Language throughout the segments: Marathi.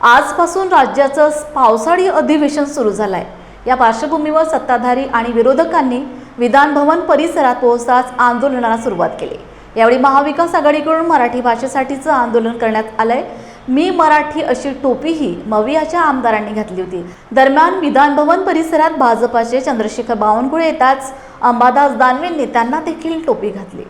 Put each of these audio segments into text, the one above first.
आजपासून राज्याचं पावसाळी अधिवेशन सुरू झालं आहे या पार्श्वभूमीवर सत्ताधारी आणि विरोधकांनी विधानभवन परिसरात पोहोचताच आंदोलनाला सुरुवात केली. यावेळी महाविकास आघाडीकडून मराठी भाषेसाठीचं आंदोलन करण्यात आलंय. मी मराठी अशी टोपीही मवियाच्या आमदारांनी घातली होती. दरम्यान विधानभवन परिसरात भाजपाचे चंद्रशेखर बावनकुळे येताच अंबादास दानवेंनी त्यांना देखील टोपी घातली.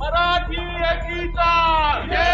मराठी एकीचा. जय